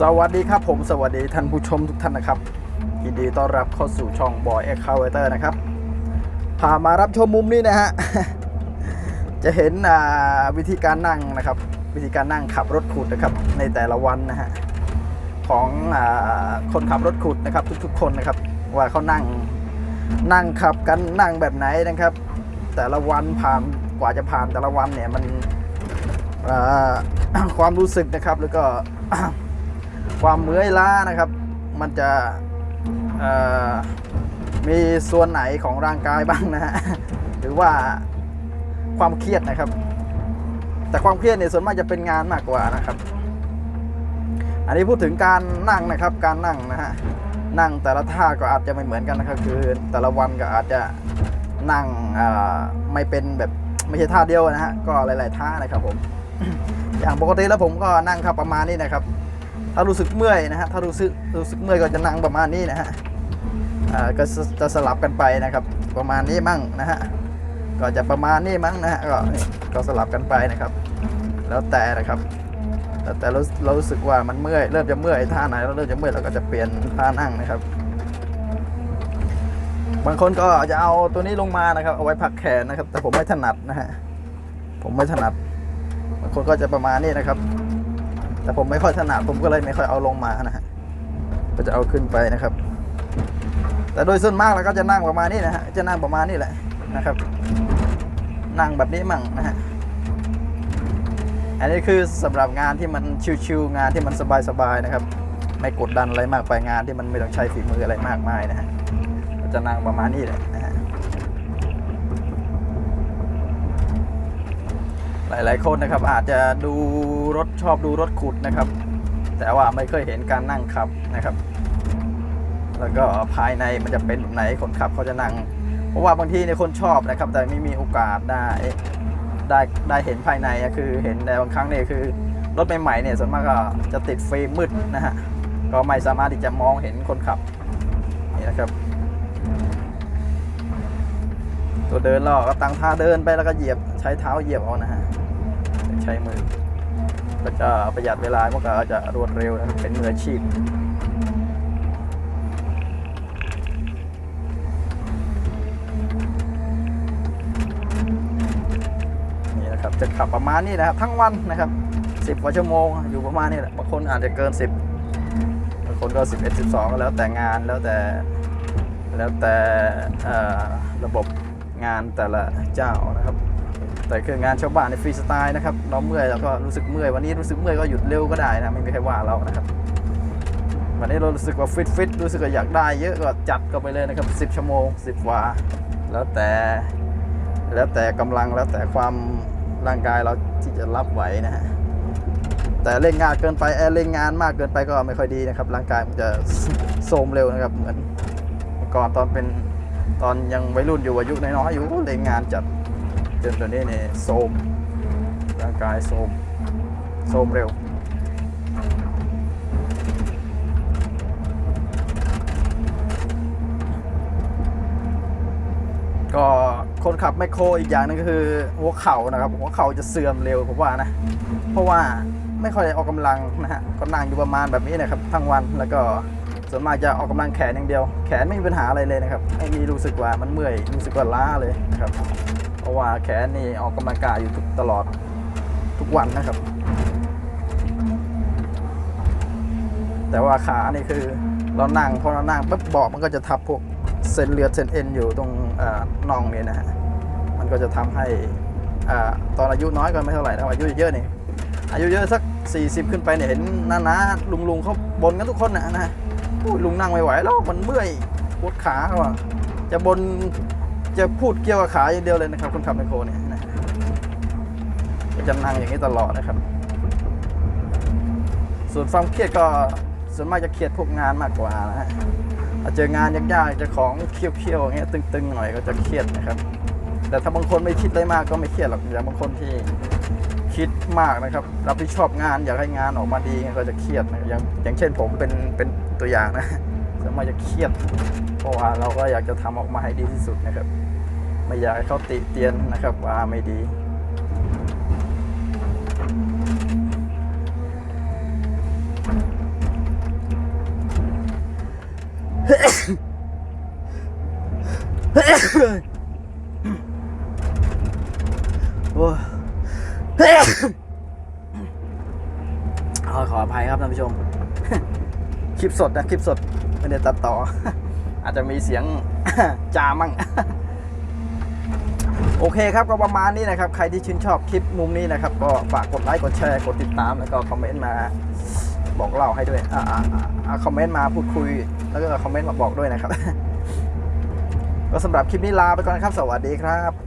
สวัสดีครับผมสวัสดีท่านผู้ชมทุกท่านนะครับยินดีต้อนรับเข้าสู่ช่องบอยเอ็กคาเวเตอร์นะครับพามารับชมมุมนี้นะฮะ จะเห็นวิธีการนั่งนะครับ วิธีการนั่งขับรถขุดนะครับ ในแต่ละวันนะฮะ ของอคนขับรถขุดนะครับ ทุกๆ คนนะครับ ว่าเขานั่งนั่งขับกันนั่งแบบไหนนะครับ แต่ละวันผ่านกว่าจะผ่านแต่ละวันเนี่ยมันความรู้สึกนะครับแล้วก็ ความเมื่อยล้านะครับ มันจะมีส่วนไหนของร่างกายบ้างนะฮะหรือว่าความเครียดนะครับ แต่ความเครียดเนี่ยส่วนมากจะเป็นงานมากกว่านะครับ อันนี้พูดถึงการนั่งนะครับ การนั่งนะฮะนั่งแต่ละท่าก็อาจจะไม่เหมือนกันนะครับ คือแต่ละวันก็อาจจะนั่งไม่เป็นแบบไม่ใช่ท่าเดียวนะฮะก็หลาย ๆ ท่านะครับผมอย่างปกติแล้วผมก็นั่งครับประมาณนี้นะครับ ถ้ารู้สึกเมื่อยนะฮะถ้ารู้สึกรู้สึกเมื่อยก็จะนั่งประมาณนี้นะฮะอ่าก็จะสลับกันไปนะครับ ประมาณนี้มั่งนะฮะก็จะประมาณนี้มั้งนะฮะก็ก็สลับกันไปนะครับ แล้วแต่นะครับแล้วแต่เราเรารู้สึกว่ามันเมื่อยเริ่มจะเมื่อยท่าไหนเราเริ่มจะเมื่อยเราก็จะเปลี่ยนท่านั่งนะครับ บางคนก็จะเอาตัวนี้ลงมานะครับ เอาไว้พักแขนนะครับ แต่ผมไม่ถนัดนะฮะผมไม่ถนัดบางคนก็จะประมาณนี้นะครับ แต่ผมไม่ค่อยถนัดผมก็เลยไม่ค่อยเอาลงมานะฮะก็จะเอาขึ้นไปนะครับ แต่โดยส่วนมากเราก็จะนั่งประมาณนี้นะฮะจะนั่งประมาณนี้แหละนะครับ นั่งแบบนี้มั่งนะฮะอันนี้คือสำหรับงานที่มันชิวๆงานที่มันสบายๆนะครับ ไม่กดดันอะไรมากไปงานที่มันไม่ต้องใช้ฝีมืออะไรมากมายนะฮะจะนั่งประมาณนี้แหละนะฮะ หลาย ๆ คนนะครับ อาจจะดูรถชอบดูรถขุดนะครับ แต่ว่าไม่เคยเห็นการนั่งขับนะครับ แล้วก็ภายในมันจะเป็นแบบไหนคนขับเขาจะนั่ง เพราะว่าบางทีเนี่ยคนชอบนะครับ แต่ไม่มีโอกาสได้ได้ได้เห็นภายในคือเห็นแต่บางครั้งเนี่ยคือรถใหม่ๆเนี่ยส่วนมากก็จะติดฟิล์มมืดนะฮะก็ไม่สามารถที่จะมองเห็นคนขับนี่นะครับ ตัวเดินเราก็ตั้งท่าเดินไปแล้วก็เหยียบใช้เท้าเหยียบเอานะฮะ ใช้มือ ก็จะประหยัดเวลามันก็จะรวดเร็วนะเป็นมืออาชีพนี่นะครับจะขับประมาณนี้นะครับทั้งวันนะครับ10กว่าชั่วโมงอยู่ประมาณนี้แหละบางคนอาจจะเกิน10บางคนก็11 12ก็แล้วแต่งานแล้วแต่แล้วแต่ระบบงานแต่ละเจ้านะครับ แต่คืองานชาวบ้านในฟรีสไตล์นะครับเราเมื่อยเราก็รู้สึกเมื่อยวันนี้รู้สึกเมื่อยก็หยุดเร็วก็ได้นะไม่มีใครว่าเรานะครับวันนี้เรารู้สึกว่าฟิตฟิตรู้สึกว่าอยากได้เยอะก็จัดก็ไปเลยนะครับ 10 ชั่วโมง 10 วา แล้วแต่แล้วแต่กำลังแล้วแต่ความร่างกายเราที่จะรับไหวนะฮะแต่เล่นงานเกินไปแอร์เล่นงานมากเกินไปก็ไม่ค่อยดีนะครับ ร่างกายมันจะโทรมเร็วนะครับ เหมือนก่อนตอนเป็นตอนยังวัยรุ่นอยู่อายุน้อยๆอยู่เล่นงานจัด จนตัวนี้เนี่ยโทมร่างกายโทมโทมเร็วก็คนขับแมคโครอีกอย่างหนึงก็คือหัวเข่านะครับ หัวเข่าจะเสื่อมเร็วผมว่านะ เพราะว่าไม่ค่อยออกกำลังนะฮะก็นั่งอยู่ประมาณแบบนี้นะครับทั้งวันแล้วก็ส่วนมากจะออกกำลังแขนอย่างเดียว แขนไม่มีปัญหาอะไรเลยนะครับไม่มีรู้สึกว่ามันเมื่อยรู้สึกว่าล้าเลยนะครับ เพราะว่าแขนนี่ออกกำลังกายอยู่ทุกตลอดทุกวันนะครับ แต่ว่าขานี่คือเรานั่งพอเรานั่งปุ๊บเบาะมันก็จะทับพวกเส้นเลือดเส้นเอ็นอยู่ตรงน่องนี่นะฮะมันก็จะทำให้อตอนอายุน้อยก็ไม่เท่าไหร่นะอายุเยอะนี่อายุเยอะสัก 40 ขึ้นไปเนี่ยเห็นน้านาลุงลุงๆเขาบนกันทุกคนนะนะลุงนั่งไม่ไหวแล้วมันเมื่อยปวดขาเขาจะบน จะพูดเกี่ยวกับขาอย่างเดียวเลยนะครับคนขับไมคโครเนี่ยนะจะนั่งอย่างนี้ตลอดนะครับ ส่วนความเครียดก็ส่วนมากจะเครียดพวกงานมากกว่านะฮะเจองานยากๆจะของเคี้ยวๆอย่างเงี้ยตึงๆหน่อยก็จะเครียดนะครับ แต่ถ้าบางคนไม่คิดอะไรมากก็ไม่เครียดหรอกอย่างบางคนที่คิดมากนะครับรับผิดชอบงานอยากให้งานออกมาดีก็จะเครียดนะอย่างอย่างเช่นผมเป็นเป็นตัวอย่างนะส่วนมากจะเครียด เพราะว่าเราก็อยากจะทำออกมาให้ดีที่สุดนะครับ ไม่อยากให้เขาติเตียนนะครับว่าไม่ดี โอ้ขออภัยครับท่านผู้ชม คลิปสดนะ คลิปสดไม่ได้ตัดต่อ อาจจะมีเสียงจามั่ง โอเคครับก็ประมาณนี้นะครับ ใครที่ชื่นชอบคลิปมุมนี้นะครับ ก็ฝากกดไลค์กดแชร์กดติดตามแล้วก็คอมเมนต์มาบอกเล่าให้ด้วยอ่าอ่าคอมเมนต์มาพูดคุย แล้วก็คอมเมนต์มาบอกด้วยนะครับ ก็สำหรับคลิปนี้ลาไปก่อนครับ สวัสดีครับ